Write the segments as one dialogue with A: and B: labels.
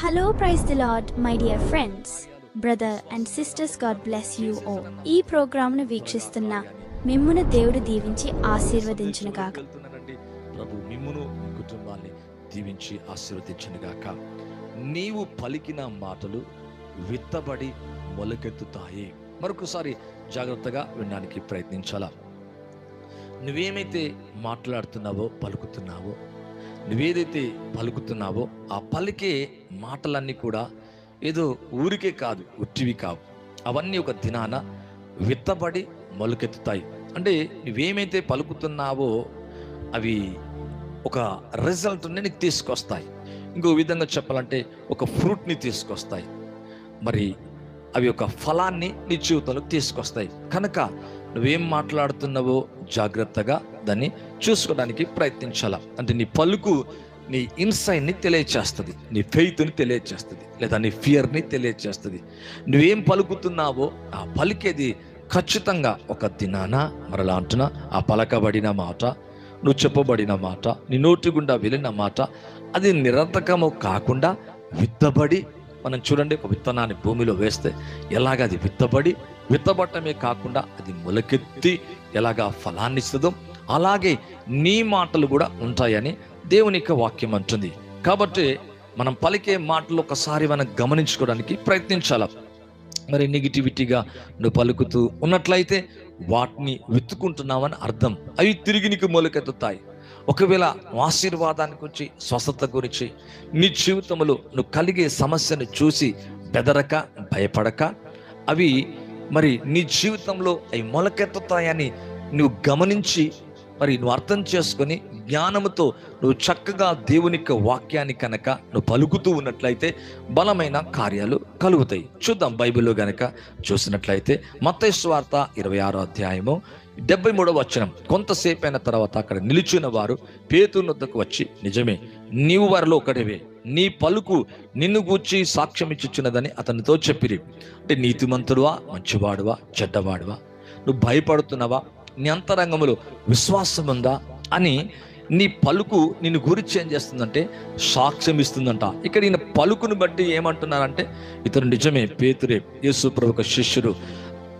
A: Hello praise the Lord my dear friends brother and sisters God bless you ఓ ఈ ప్రోగ్రామ్ను వీక్షిస్తున్న మిమ్మును దేవుడు దీవించి ఆశీర్వదించిన గాక
B: ప్రభు మిమ్మును మీ కుటుంబాన్ని దీవించి ఆశీర్వదించను గాక నీవు పలికిన మాటలు విత్తబడి మొలకెత్తుతాయి. మరొకసారి జాగ్రత్తగా వినడానికి ప్రయత్నించాలా? నువ్వేమైతే మాట్లాడుతున్నావో పలుకుతున్నావో నువ్వేదైతే పలుకుతున్నావో ఆ పలికే మాటలన్నీ కూడా ఏదో ఊరికే కాదు ఉట్టివి కావు. అవన్నీ ఒక దినాన విత్తబడి మొలకెత్తుతాయి. అంటే నువ్వేమైతే పలుకుతున్నావో అవి ఒక రిజల్ట్ని నీకు తీసుకొస్తాయి. ఇంకో విధంగా చెప్పాలంటే ఒక ఫ్రూట్ని తీసుకొస్తాయి. మరి అవి ఒక ఫలాన్ని నీ జీవితంలోకి తీసుకొస్తాయి. కనుక నువ్వేం మాట్లాడుతున్నావో జాగ్రత్తగా దాన్ని చూసుకోవడానికి ప్రయత్నించాల? అంటే నీ పలుకు నీ ఇన్సైడ్ని తెలియచేస్తుంది నీ ఫెయిత్ని తెలియచేస్తుంది లేదా నీ ఫియర్ని తెలియచేస్తుంది. నువ్వేం పలుకుతున్నావో ఆ పలికేది ఖచ్చితంగా ఒక దినాన మరలా అంటున్నా ఆ పలకబడిన మాట నువ్వు చెప్పబడిన మాట నీ నోటి గుండా వెళ్ళిన మాట అది నిరర్థకము కాకుండా విత్తబడి మనం చూడండి ఒక విత్తనాన్ని భూమిలో వేస్తే ఎలాగ అది విత్తబడి విత్తబట్టమే కాకుండా అది మొలకెత్తి ఎలాగా ఫలాన్ని ఇస్తుందో అలాగే నీ మాటలు కూడా ఉంటాయని దేవుని యొక్క వాక్యం అంటుంది. కాబట్టి మనం పలికే మాటలు ఒకసారి మనం గమనించుకోవడానికి ప్రయత్నించాల? మరి నెగిటివిటీగా నువ్వు పలుకుతూ ఉన్నట్లయితే వాటిని విత్తుకుంటున్నావని అర్థం. అవి తిరిగి నీకు మొలకెత్తుతాయి. ఒకవేళ ఆశీర్వాదాన్ని గురించి స్వస్థత గురించి నీ జీవితంలో నువ్వు కలిగే సమస్యను చూసి బెదరక భయపడక అవి మరి నీ జీవితంలో అవి మొలకెత్తుతాయని నువ్వు గమనించి మరి నువ్వు అర్థం చేసుకొని జ్ఞానముతో నువ్వు చక్కగా దేవుని యొక్క వాక్యాన్ని కనుక నువ్వు పలుకుతూ ఉన్నట్లయితే బలమైన కార్యాలు కలుగుతాయి. చూద్దాం బైబిల్లో కనుక చూసినట్లయితే మతేశ్వార్త ఇరవై ఆరో అధ్యాయము డెబ్బై మూడవ వచనం. కొంతసేపు అయిన తర్వాత అక్కడ నిలిచిన వారు పేతునొద్దకు వచ్చి నిజమే నీవు వారిలో ఒకటివే నీ పలుకు నిన్ను గూర్చి సాక్ష్యం ఇచ్చుచున్నదని అతనితో చెప్పిరి. అంటే నీతిమంతుడువా మంచివాడువా చెడ్డవాడువా? నువ్వు భయపడుతున్నావా? నీ అంతరంగంలో విశ్వాసం ఉందా అని నీ పలుకు నిన్ను గురించి ఏం చేస్తుందంటే సాక్ష్యం ఇస్తుందంట. ఇక్కడ ఈయన పలుకును బట్టి ఏమంటున్నారంటే ఇతను నిజమే పేతురే యేసు ప్రభు శిష్యుడు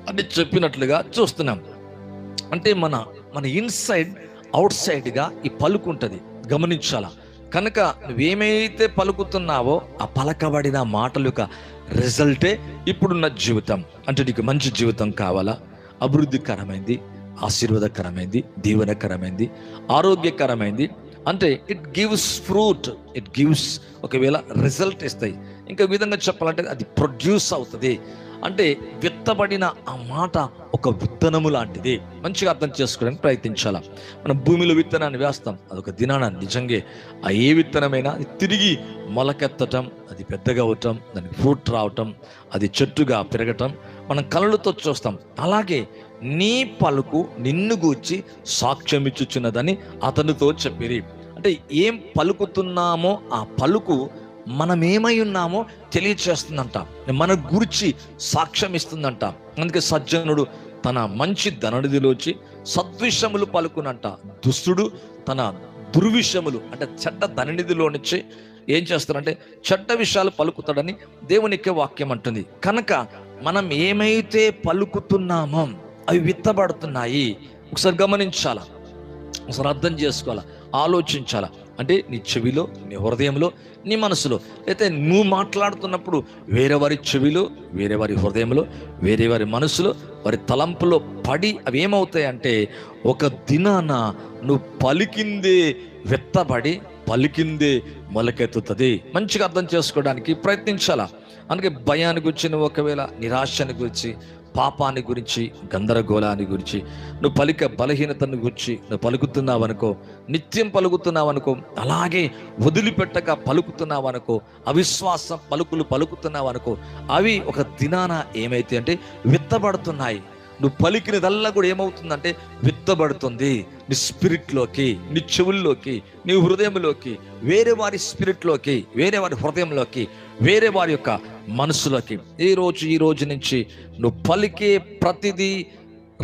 B: అని చెప్పినట్లుగా చూస్తున్నాం. అంటే మన మన ఇన్సైడ్ అవుట్ సైడ్గా ఈ పలుకు ఉంటుంది గమనించాలా. కనుక నువ్వేమైతే పలుకుతున్నావో ఆ పలకబడిన మాటల యొక్క రిజల్టే ఇప్పుడున్న జీవితం. అంటే నీకు మంచి జీవితం కావాలా? అభివృద్ధికరమైంది. ఆశీర్వాదకరమైంది దీవెనకరమైంది ఆరోగ్యకరమైంది. అంటే it gives fruit it gives ఒకవేళ రిజల్ట్ ఇస్తాయి. ఇంకా విధంగా చెప్పాలంటే అది ప్రొడ్యూస్ అవుతుంది. అంటే విత్తబడిన ఆ మాట ఒక విత్తనము లాంటిది. మంచిగా అర్థం చేసుకోవడానికి ప్రయత్నించాల? మనం భూమిలో విత్తనాన్ని వేస్తాం అదొక దినాన నిజంగా ఆ ఏ విత్తనమైనా అది తిరిగి మొలకెత్తటం అది పెద్దగా అవటం దానికి ఫ్రూట్ రావటం అది చెట్టుగా పెరగటం మనం కళ్ళతో చూస్తాం. అలాగే నీ పలుకు నిన్ను గూర్చి సాక్ష్యమిచ్చుచున్నదని అతనితో చెప్పిరి. అంటే ఏం పలుకుతున్నామో ఆ పలుకు మనమేమై ఉన్నామో తెలియచేస్తుందంట. మన గురించి సాక్ష్యం ఇస్తుందంట అందుకే సజ్జనుడు తన మంచి ధననిధిలోచి సద్విషములు పలుకునంట. దుస్తుడు తన దుర్విషములు అంటే చెడ్డ ధననిధిలో నుంచి ఏం చేస్తారంటే చెడ్డ విషయాలు పలుకుతాడని దేవునికే వాక్యం అంటుంది కనుక మనం ఏమైతే పలుకుతున్నామో అవి విత్తబడుతున్నాయి. ఒకసారి గమనించాలా? ఒకసారి అర్థం చేసుకోవాలా? ఆలోచించాలా? అంటే నీ చెవిలో నీ హృదయంలో నీ మనసులో. అయితే నువ్వు మాట్లాడుతున్నప్పుడు వేరే వారి చెవిలో వేరే వారి హృదయంలో వేరే వారి మనసులో వారి తలంపులో పడి అవి ఏమవుతాయంటే ఒక దినాన నువ్వు పలికిందే వెత్తబడి పలికిందే మొలకెత్తుతుంది. మంచిగా అర్థం చేసుకోవడానికి ప్రయత్నించాలా? అందుకే భయాన్ని గురించి నువ్వు ఒకవేళ నిరాశని గురించి పాపాన్ని గురించి గందరగోళాన్ని గురించి నువ్వు పలిక బలహీనతను గురించి నువ్వు పలుకుతున్నావు అనుకో నిత్యం పలుకుతున్నావు అనుకో అలాగే వదిలిపెట్టక పలుకుతున్నావు అనుకో పలుకులు పలుకుతున్నావు అనుకో అవి ఒక దినాన ఏమైతే అంటే విత్తబడుతున్నాయి. నువ్వు పలికినదల్లా కూడా ఏమవుతుందంటే విత్తబడుతుంది. నీ స్పిరిట్లోకి నీ చెవుల్లోకి నీ హృదయంలోకి వేరే వారి స్పిరిట్లోకి వేరే వారి హృదయంలోకి వేరే వారి యొక్క మనసులోకి. ఈ రోజు ఈ రోజు నుంచి నువ్వు పలికే ప్రతిదీ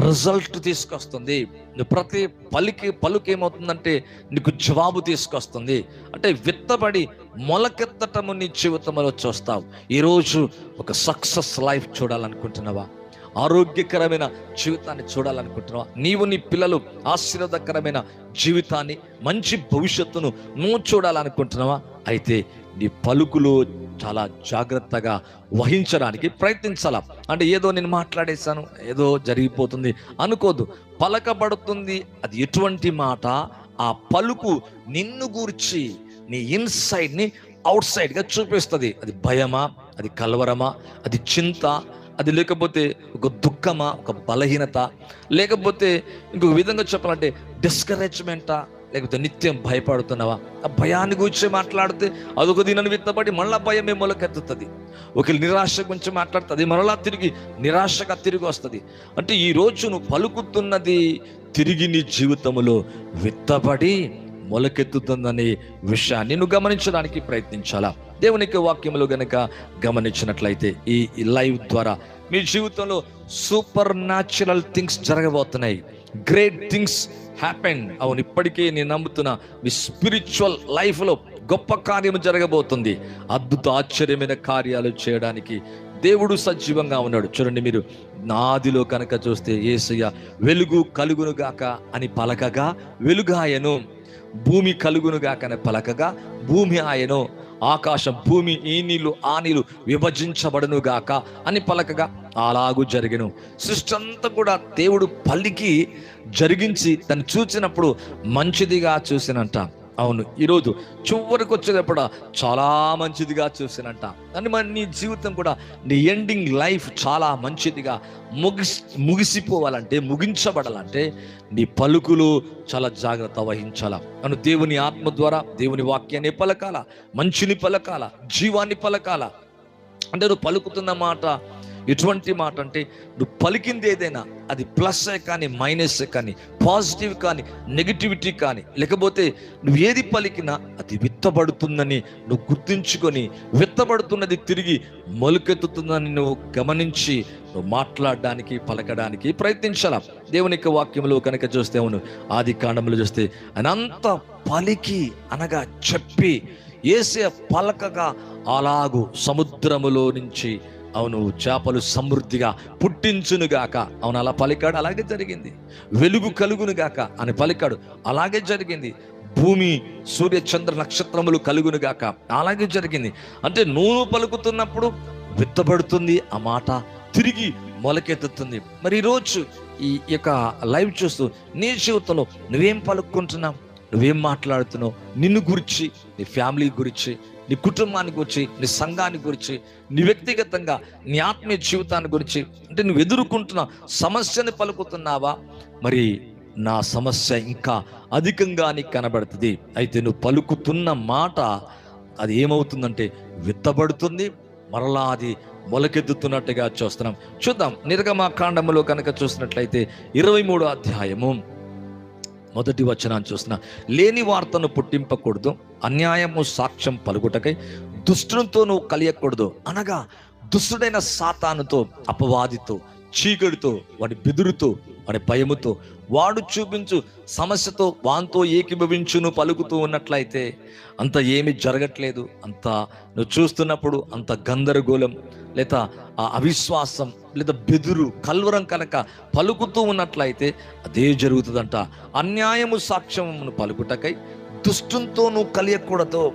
B: రిజల్ట్ తీసుకొస్తుంది. నువ్వు ప్రతి పలికి పలుకు ఏమవుతుందంటే నీకు జవాబు తీసుకొస్తుంది. అంటే విత్తబడి మొలకెత్తటము నీ జీవితంలో చూస్తావు. ఈరోజు ఒక సక్సెస్ లైఫ్ చూడాలనుకుంటున్నావా? ఆరోగ్యకరమైన జీవితాన్ని చూడాలనుకుంటున్నావా? నీవు నీ పిల్లలు ఆశీర్వాదకరమైన జీవితాన్ని మంచి భవిష్యత్తును నువ్వు చూడాలనుకుంటున్నావా? అయితే నీ పలుకులు చాలా జాగ్రత్తగా వహించడానికి ప్రయత్నించాల? అంటే ఏదో నేను మాట్లాడేశాను ఏదో జరిగిపోతుంది అనుకోదు పలకబడుతుంది అది ఎటువంటి మాట? ఆ పలుకు నిన్ను గూర్చి నీ ఇన్సైడ్ని అవుట్సైడ్గా అవుట్ చూపిస్తుంది. అది భయమా? అది కలవరమా? అది చింత? అది లేకపోతే ఒక దుఃఖమా? ఒక బలహీనత? లేకపోతే ఇంకొక విధంగా చెప్పాలంటే డిస్కరేజ్మెంటా లేకపోతే నిత్యం భయపడుతున్నావా? ఆ భయాన్ని గురించి మాట్లాడితే అదొక దినను విత్తబడి మళ్ళా భయమే మొలకెత్తుతుంది? ఒకరి నిరాశ గురించి మాట్లాడుతుంది మరలా తిరిగి నిరాశగా తిరిగి వస్తుంది. అంటే ఈ నువ్వు పలుకుతున్నది తిరిగి నీ జీవితంలో విత్తబడి మొలకెత్తుతుందనే విషయాన్ని నువ్వు గమనించడానికి ప్రయత్నించాలా? దేవునికి వాక్యములు గనక గమనించినట్లయితే ఈ లైవ్ ద్వారా మీ జీవితంలో సూపర్ న్యాచురల్ థింగ్స్ జరగబోతున్నాయి. గ్రేట్ థింగ్స్ హ్యాపెన్ అవును ఇప్పటికే నేను నమ్ముతున్న మీ స్పిరిచువల్ లైఫ్లో గొప్ప కార్యము జరగబోతుంది. అద్భుత ఆశ్చర్యమైన కార్యాలు చేయడానికి దేవుడు సజీవంగా ఉన్నాడు. చూడండి మీరు నాదిలో కనుక చూస్తే ఏసయ్య వెలుగు కలుగును గాక అని పలకగా వెలుగాయను. భూమి కలుగునుగాకనే పలకగా భూమి ఆయను ఆకాశం భూమి ఈ నీళ్ళు ఆ నీళ్ళు విభజించబడును గాక అని పలకగా అలాగూ జరిగను. సృష్టి అంతా కూడా దేవుడు పలికి జరిగించి తను చూసినప్పుడు మంచిదిగా చూసినంట. అవును. ఈరోజు చివరికి వచ్చేటప్పుడు చాలా మంచిదిగా చూసినంట అని మరి నీ జీవితం కూడా నీ ఎండింగ్ లైఫ్ చాలా మంచిదిగా ముగిసి ముగిసిపోవాలంటే ముగించబడాలంటే నీ పలుకులు చాలా జాగ్రత్త వహించాల. అను దేవుని ఆత్మ ద్వారా దేవుని వాక్యాన్ని పలకాల. మంచిని పలకాల. జీవాన్ని పలకాల. అంటే నువ్వు పలుకుతున్న మాట ఎటువంటి మాట అంటే నువ్వు పలికింది ఏదైనా అది ప్లస్ కానీ మైనస్ కానీ పాజిటివ్ కానీ నెగిటివిటీ కానీ లేకపోతే నువ్వు ఏది పలికినా అది విత్తబడుతుందని నువ్వు గుర్తించుకొని విత్తబడుతున్నది తిరిగి మొలకెత్తుతుందని నువ్వు గమనించి నువ్వు మాట్లాడడానికి పలకడానికి ప్రయత్నించాల? దేవుని యొక్క వాక్యంలో కనుక చూస్తే అవును ఆది కాండంలో చూస్తే అనంత పలికి అనగా చెప్పి ఏసే పలకగా అలాగు సముద్రములో నుంచి అవును చేపలు సమృద్ధిగా పుట్టించునుగాక అవును అలా పలికాడు అలాగే జరిగింది. వెలుగు కలుగునుగాక అని పలికాడు అలాగే జరిగింది. భూమి సూర్య చంద్ర నక్షత్రములు కలుగునుగాక అలాగే జరిగింది. అంటే నూనె పలుకుతున్నప్పుడు విత్తబడుతుంది ఆ మాట తిరిగి మొలకెత్తుతుంది. మరి ఈరోజు ఈ యొక్క లైవ్ చూస్తూ నీ జీవితంలో నువ్వేం పలుకుంటున్నావు నువ్వేం మాట్లాడుతున్నావు? నిన్ను గురించి నీ ఫ్యామిలీ గురించి నీ కుటుంబాన్ని గురించి నీ సంఘాన్ని గురించి నీ వ్యక్తిగతంగా నీ ఆత్మీయ జీవితాన్ని గురించి అంటే నువ్వు ఎదుర్కొంటున్న సమస్యని పలుకుతున్నావా? మరి నా సమస్య ఇంకా అధికంగా నీకు కనబడుతుంది. అయితే నువ్వు పలుకుతున్న మాట అది ఏమవుతుందంటే విత్తబడుతుంది. మరలా అది మొలకెత్తుతున్నట్టుగా చూస్తున్నాం. చూద్దాం. నిర్గమా కాండములో కనుక చూసినట్లయితే ఇరవై మూడో అధ్యాయము. మొదటి వచనాన్ని చూసిన లేని వార్తను పుట్టింపకూడదు. అన్యాయము సాక్ష్యం పలుకుటకై దుష్టునితో నువ్వు కలియకూడదు. అనగా దుష్టుడైన సాతానుతో అపవాదితో చీకటితో వాడి బెదురుతో వాడి భయముతో వాడు చూపించు సమస్యతో వాంతో ఏకీభవించును పలుకుతూ ఉన్నట్లయితే అంత ఏమి జరగట్లేదు. అంత నువ్వు చూస్తున్నప్పుడు అంత గందరగోళం లేదా ఆ అవిశ్వాసం లేదా బెదురు కల్వరం కనుక పలుకుతూ ఉన్నట్లయితే అదే జరుగుతుందంట. అన్యాయము సాక్ష్యమును పలుకుటకై దుష్టునితో నువ్వు కలియకూడదు.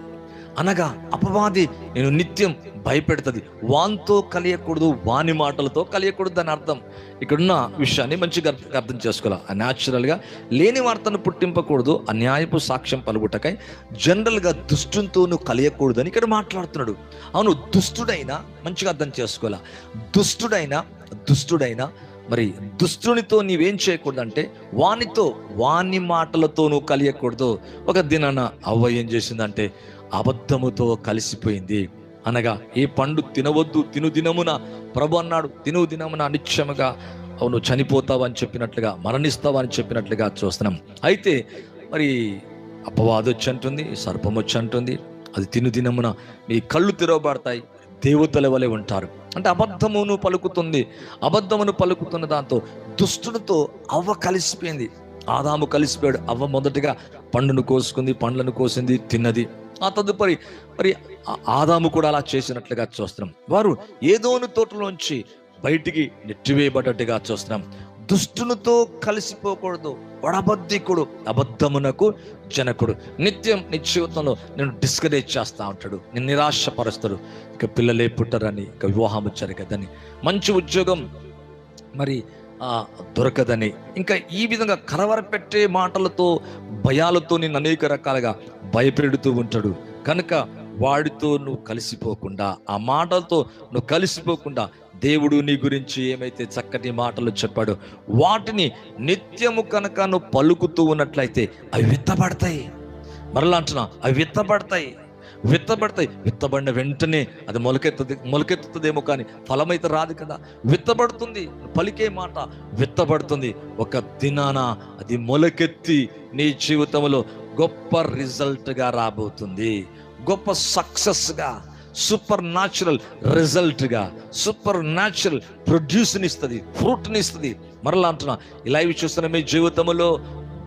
B: అనగా అపవాది నేను నిత్యం భయపెడుతుంది. వాన్తో కలియకూడదు వాని మాటలతో కలియకూడదు అని అర్థం. ఇక్కడున్న విషయాన్ని మంచిగా అర్థం చేసుకోవాలి? న్యాచురల్గా లేని వార్తను పుట్టింపకూడదు అన్యాయపు సాక్ష్యం పలుగుటకై జనరల్గా దుష్టునితో కలియకూడదు అని ఇక్కడ మాట్లాడుతున్నాడు. అవును దుష్టుడైనా మంచిగా అర్థం చేసుకోవాలా? దుష్టుడైనా దుష్టుడైనా మరి దుష్టునితో నీవేం చేయకూడదంటే వానితో వాని మాటలతో నువ్వు కలియకూడదు. ఒక దినాన అవ్వ ఏం చేసిందంటే అబద్ధముతో కలిసిపోయింది. అనగా ఏ పండు తినవద్దు తిను దినమున. ప్రభు అన్నాడు తిను దినమున నిత్యముగా అవును చనిపోతావు అని చెప్పినట్లుగా మరణిస్తావు అని చెప్పినట్లుగా చూస్తున్నాం. అయితే మరి అపవాదొచ్చి అంటుంది సర్పం వచ్చి అంటుంది అది తిను దినమున మీ కళ్ళు తెరవబడతాయి. దేవతల వలె ఉంటారు. అంటే అబద్ధమును పలుకుతుంది. అబద్ధమును పలుకుతున్న దాంతో దుష్టునితో అవ్వ కలిసిపోయింది. ఆదాము కలిసిపోయాడు. అవ్వ మొదటగా పండును కోసుకుంది పండ్లను కోసింది తిన్నది. ఆ తదుపరి మరి ఆ ఆదాము కూడా అలా చేసినట్లుగా చూస్తున్నాం. వారు ఏదోని తోటలోంచి బయటికి నెట్టివేయబడ్డట్టుగా చూస్తున్నాం. దుష్టునితో కలిసిపోకూడదు వడబద్ధికుడు అబద్ధమునకు జనకుడు. నిత్యం నీ జీవితంలో నేను డిస్కరేజ్ చేస్తా ఉంటాడు నేను నిరాశపరుస్తాడు. ఇక పిల్లలే పుట్టరని ఇక వివాహం జరగదని మంచి ఉద్యోగం మరి దొరకదని ఇంకా ఈ విధంగా కలవరపెట్టే మాటలతో భయాలతో నేను అనేక రకాలుగా భయపెడుతూ ఉంటాడు. కనుక వాడితో నువ్వు కలిసిపోకుండా ఆ మాటలతో నువ్వు కలిసిపోకుండా దేవుడు నీ గురించి ఏమైతే చక్కటి మాటలు చెప్పాడో వాటిని నిత్యము కనుక నువ్వు పలుకుతూ ఉన్నట్లయితే అవి విత్తబడతాయి. మరలా అంటున్నా అవి విత్తబడతాయి. విత్తబడతాయి. విత్తబడిన వెంటనే అది మొలకెత్తుంది మొలకెత్తుతుందేమో కానీ ఫలమైతే రాదు కదా. విత్తబడుతుంది. పలికే మాట విత్తబడుతుంది. ఒక దినాన అది మొలకెత్తి నీ జీవితంలో గొప్ప రిజల్ట్గా రాబోతుంది. గొప్ప సక్సెస్గా సూపర్ న్యాచురల్ రిజల్ట్గా సూపర్ న్యాచురల్ ప్రొడ్యూస్ని ఇస్తుంది ఫ్రూట్ని ఇస్తుంది. మరలా అంటున్నా ఇలా ఇవి చూస్తున్న మీ జీవితంలో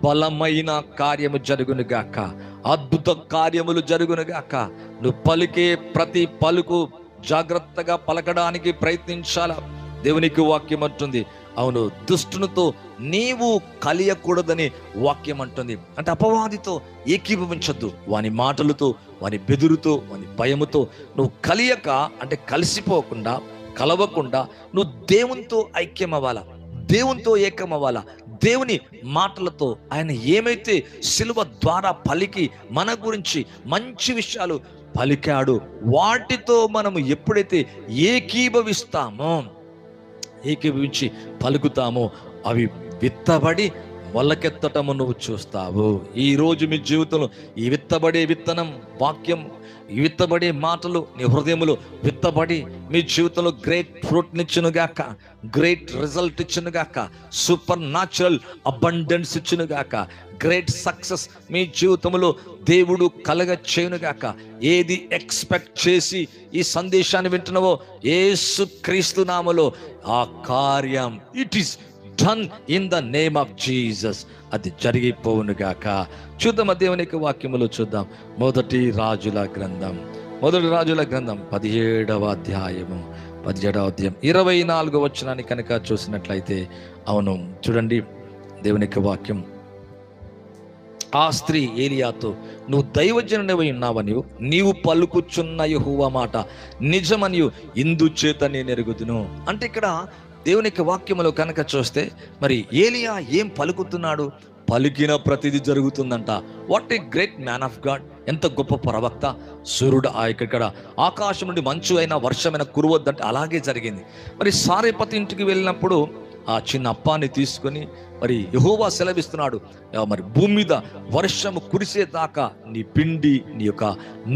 B: బలమైన కార్యము జరుగును గాక. అద్భుత కార్యములు జరుగును గాక. నువ్వు పలికే ప్రతి పలుకు జాగ్రత్తగా పలకడానికి ప్రయత్నించాల? దేవునికి వాక్యం అంటుంది అవును దుష్టునితో నీవు కలియకూడదని వాక్యం అంటుంది. అంటే అపవాదితో ఏకీభవించొద్దు. వాని మాటలతో వాని బెదురుతో వాని భయముతో నువ్వు కలియక అంటే కలిసిపోకుండా కలవకుండా నువ్వు దేవునితో ఐక్యమవ్వాలా? దేవునితో ఏకమవ్వాలా? దేవుని మాటలతో ఆయన ఏమైతే సిలువ ద్వారా పలికి మన గురించి మంచి విషయాలు పలికాడు వాటితో మనము ఎప్పుడైతే ఏకీభవిస్తామో ఏకీభవించి పలుకుతామో అవి విత్తబడి మొలకెత్తటము నువ్వు చూస్తావు. ఈరోజు మీ జీవితంలో ఈ విత్తబడే విత్తనం వాక్యం ఈ విత్తబడే మాటలు నీ హృదయములు విత్తబడి మీ జీవితంలో గ్రేట్ ఫ్రూట్నిచ్చునుగాక గ్రేట్ రిజల్ట్ ఇచ్చునుగాక సూపర్ న్యాచురల్ అబండెన్స్ ఇచ్చునుగాక గ్రేట్ సక్సెస్ మీ జీవితంలో దేవుడు కలగ చేయునుగాక ఏది ఎక్స్పెక్ట్ చేసి ఈ సందేశాన్ని వింటున్నావో ఏసు క్రీస్తు నామలో ఆ కార్యం it is done in the name of Jesus అది జరిగిపోవునుగాక చూద్దాం దేవుని యొక్క వాక్యములో చూద్దాం. మొదటి రాజుల గ్రంథం. మొదటి రాజుల గ్రంథం పదిహేడవ అధ్యాయము. పదిహేడవ అధ్యాయం. ఇరవై నాలుగో వచనాన్ని కనుక చూసినట్లయితే అవును చూడండి దేవుని యొక్క వాక్యం. ఆ స్త్రీ ఏలియాతో నువ్వు దైవజనుడివై ఉన్నావని నీవు? పలుకుచున్న యహువ మాట నిజమనియు. ఇందుచేత నేను ఎరుగుదును. అంటే ఇక్కడ దేవునికి వాక్యములో కనుక చూస్తే మరి ఏలియా ఏం పలుకుతున్నాడు? పలికిన ప్రతిదీ జరుగుతుందంట. What a great man of God ఎంత గొప్ప ప్రవక్త. సూర్యుడు ఆ ఇక్కడ ఆకాశం నుండి మంచు అయినా వర్షమైన కురవద్దంటే అలాగే జరిగింది. మరి సారేపతి ఇంటికి వెళ్ళినప్పుడు ఆ చిన్న అప్పాన్ని తీసుకొని మరి యహోవా సెలవిస్తున్నాడు. మరి భూమి మీద వర్షము కురిసేదాకా నీ పిండి నీ యొక్క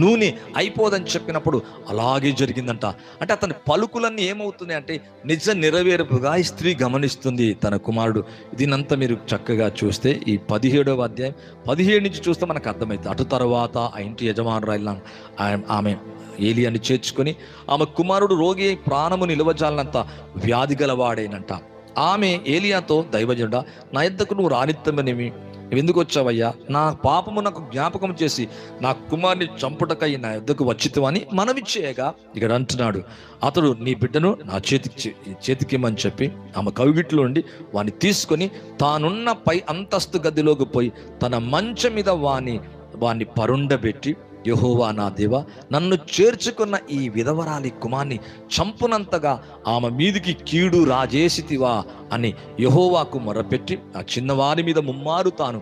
B: నూనె అయిపోదని చెప్పినప్పుడు అలాగే జరిగిందంట. అంటే అతని పలుకులన్నీ ఏమవుతున్నాయి అంటే నిజ నెరవేర్పుగా ఈ స్త్రీ గమనిస్తుంది తన కుమారుడు. దీనంతా మీరు చక్కగా చూస్తే ఈ పదిహేడవ అధ్యాయం పదిహేడు నుంచి చూస్తే మనకు అర్థమవుతుంది అటు తర్వాత ఆ ఇంటి యజమానురాలు ఆమె ఏలియాని చేర్చుకొని ఆమె కుమారుడు రోగి ప్రాణము నిలవజాలనంత వ్యాధి గలవాడేనంట. ఆమె ఏలియాతో దైవజనుడా నా ఎద్దకు నువ్వు రానిత్తమనేమి? ఎందుకు వచ్చావయ్యా? నా పాపము నాకు జ్ఞాపకం చేసి నా కుమార్ని చంపుటకై నా ఎద్దకు వచ్చితవని మనవి చేయగా ఇక్కడ అంటున్నాడు. అతడు నీ బిడ్డను నా చేతికి చేతికిమ్మని చెప్పి ఆమె కవిగిట్లో ఉండి వాని తీసుకొని తానున్న పై అంతస్తు గదిలోకి పోయి తన మంచం మీద వాని వాన్ని పరుండబెట్టి యహోవా నా దేవ నన్ను చేర్చుకున్న ఈ విధవరాలి కుమార్ని చంపునంతగా ఆమె మీదికి కీడు రాజేసితివా అని యహోవాకు మొరపెట్టి ఆ చిన్నవారి మీద ముమ్మారు తాను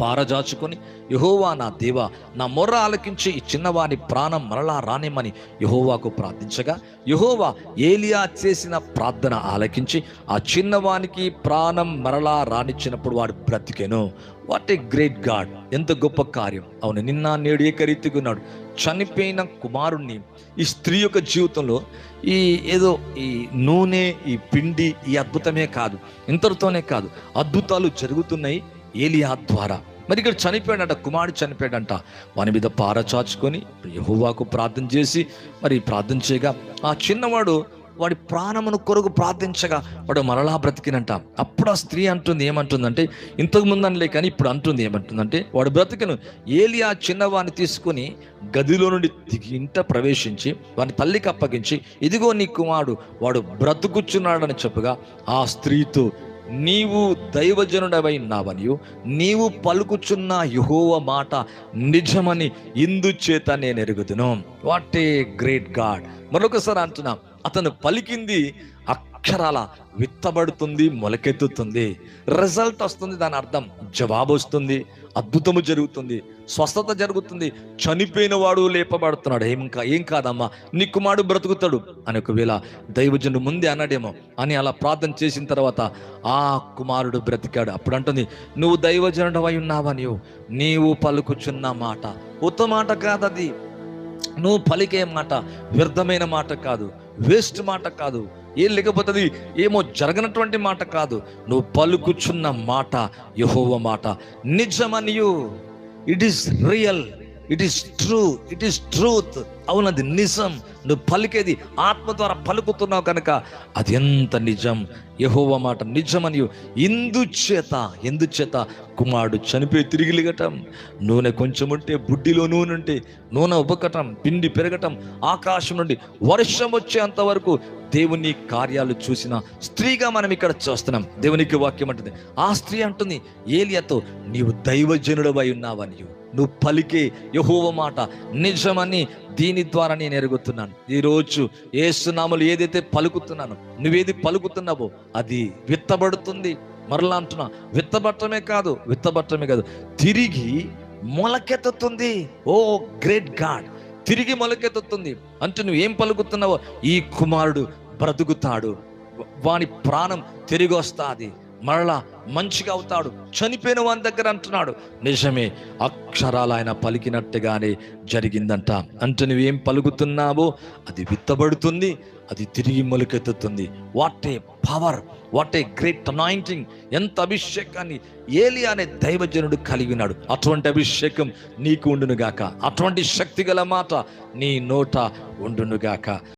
B: పారజాచుకొని యహోవా నా దేవ నా మొర్ర ఆలకించి ఈ చిన్నవాని ప్రాణం మరలా రానిమ్మని యహోవాకు ప్రార్థించగా యహోవా ఏలియా చేసిన ప్రార్థన ఆలకించి ఆ చిన్నవానికి ప్రాణం మరలా రానిచ్చినప్పుడు వాడు బ్రతికెను. వాట్ ఏ గ్రేట్ గాడ్ ఎంత గొప్ప కార్యం! అవును నిన్న నేడు ఏకరీతిగా ఉన్నాడు చనిపోయిన కుమారుణ్ణి ఈ స్త్రీ యొక్క జీవితంలో ఈ ఏదో ఈ నూనె ఈ పిండి ఈ అద్భుతమే కాదు ఇంతటితోనే కాదు అద్భుతాలు జరుగుతున్నాయి ఏలియా ద్వారా. మరి ఇక్కడ చనిపోయాడంట కుమారుడు చనిపోయాడంట. వాని మీద పారచాచుకొని యహోవాకు ప్రార్థన చేసి మరి ప్రార్థన చేయగా ఆ చిన్నవాడు వాడి ప్రాణమును కొరకు ప్రార్థించగా వాడు మరలా బ్రతికినంట. అప్పుడు ఆ స్త్రీ అంటుంది ఏమంటుందంటే ఇంతకు ముందు కానీ ఇప్పుడు అంటుంది ఏమంటుందంటే వాడు బ్రతికను. ఏలి ఆ చిన్నవాడిని తీసుకుని గదిలో నుండి ఇంట ప్రవేశించి వాని తల్లికి అప్పగించి ఇదిగో నీ కుమారుడు వాడు బ్రతుకుచున్నాడని చెప్పగా ఆ స్త్రీతో నీవు దైవజనుడవై ఉన్నావనియు నీవు పలుకుచున్న యహోవ మాట నిజమని ఇందుచేత నేను ఎరుగుదును వాట్ ఏ గ్రేట్ గాడ్. మరొకసారి అంటున్నాం అతను పలికింది అక్షరాల విత్తబడుతుంది మొలకెత్తుతుంది. రిజల్ట్ వస్తుంది దాని అర్థం జవాబు వస్తుంది అద్భుతము జరుగుతుంది. స్వస్థత జరుగుతుంది. చనిపోయిన వాడు లేపబడుతున్నాడు. ఏం కా ఏం కాదమ్మా? నీ కుమారుడు బ్రతుకుతాడు అని ఒకవేళ దైవజనుడు ముందే అన్నాడేమో అని అలా ప్రార్థన చేసిన తర్వాత ఆ కుమారుడు బ్రతికాడు. అప్పుడు అంటుంది నువ్వు దైవజనుడు అయి ఉన్నావని నీవు? పలుకుచున్న మాట ఉత్త మాట కాదది నువ్వు పలికే మాట వ్యర్థమైన మాట కాదు. వేస్ట్ మాట కాదు. ఏం లేకపోతుంది ఏమో జరగనటువంటి మాట కాదు. నువ్వు పలుకుచున్న మాట యహోవ మాట. నిజమనియు it is real it is true it is truth అవునది నిజం. నువ్వు పలికేది ఆత్మ ద్వారా పలుకుతున్నావు కనుక అది ఎంత నిజం? యహోవ మాట నిజమని ఇందుచేత ఎందుచేత? కుమారుడు చనిపోయి తిరిగి లిగటం నూనె కొంచెం ఉంటే బుడ్డిలో నూనె ఉంటే నూనె ఉబకటం పిండి పెరగటం ఆకాశం నుండి వర్షం వచ్చేంత వరకు దేవుని కార్యాలు చూసిన స్త్రీగా మనం ఇక్కడ చూస్తున్నాం. దేవునికి వాక్యం అంటుంది ఆ స్త్రీ అంటుంది ఏలియాతో నీవు దైవజనుడవై ఉన్నావని నువ్వు పలికే యహోవ మాట నిజమని దీని ద్వారా నేను ఎరుగుతున్నాను. ఈరోజు ఏసునామలు ఏదైతే పలుకుతున్నాను నువ్వేది పలుకుతున్నావో అది విత్తబడుతుంది. మరలా అంటున్నా విత్తబట్టమే కాదు విత్తబట్టమే కాదు తిరిగి మొలకెత్తుతుంది. ఓ గ్రేట్ గాడ్ తిరిగి మొలకెత్తుతుంది. అంటే నువ్వు ఏం పలుకుతున్నావో ఈ కుమారుడు బ్రతుకుతాడు. వాని ప్రాణం తిరిగి వస్తాది. మరలా మంచిగా అవుతాడు. చనిపోయిన వాని దగ్గర అంటున్నాడు. నిజమే అక్షరాలు ఆయన పలికినట్టుగానే జరిగిందంట. అంటే నువ్వేం పలుకుతున్నావో? అది విత్తబడుతుంది అది తిరిగి మొలకెత్తుతుంది. What a power what a great anointing ఎంత అభిషేకాన్ని ఏలి అనే దైవజనుడు కలిగి ఉన్నాడు. అటువంటి అభిషేకం నీకు ఉండునుగాక. అటువంటి శక్తి గల మాట నీ నోట ఉండునుగాక.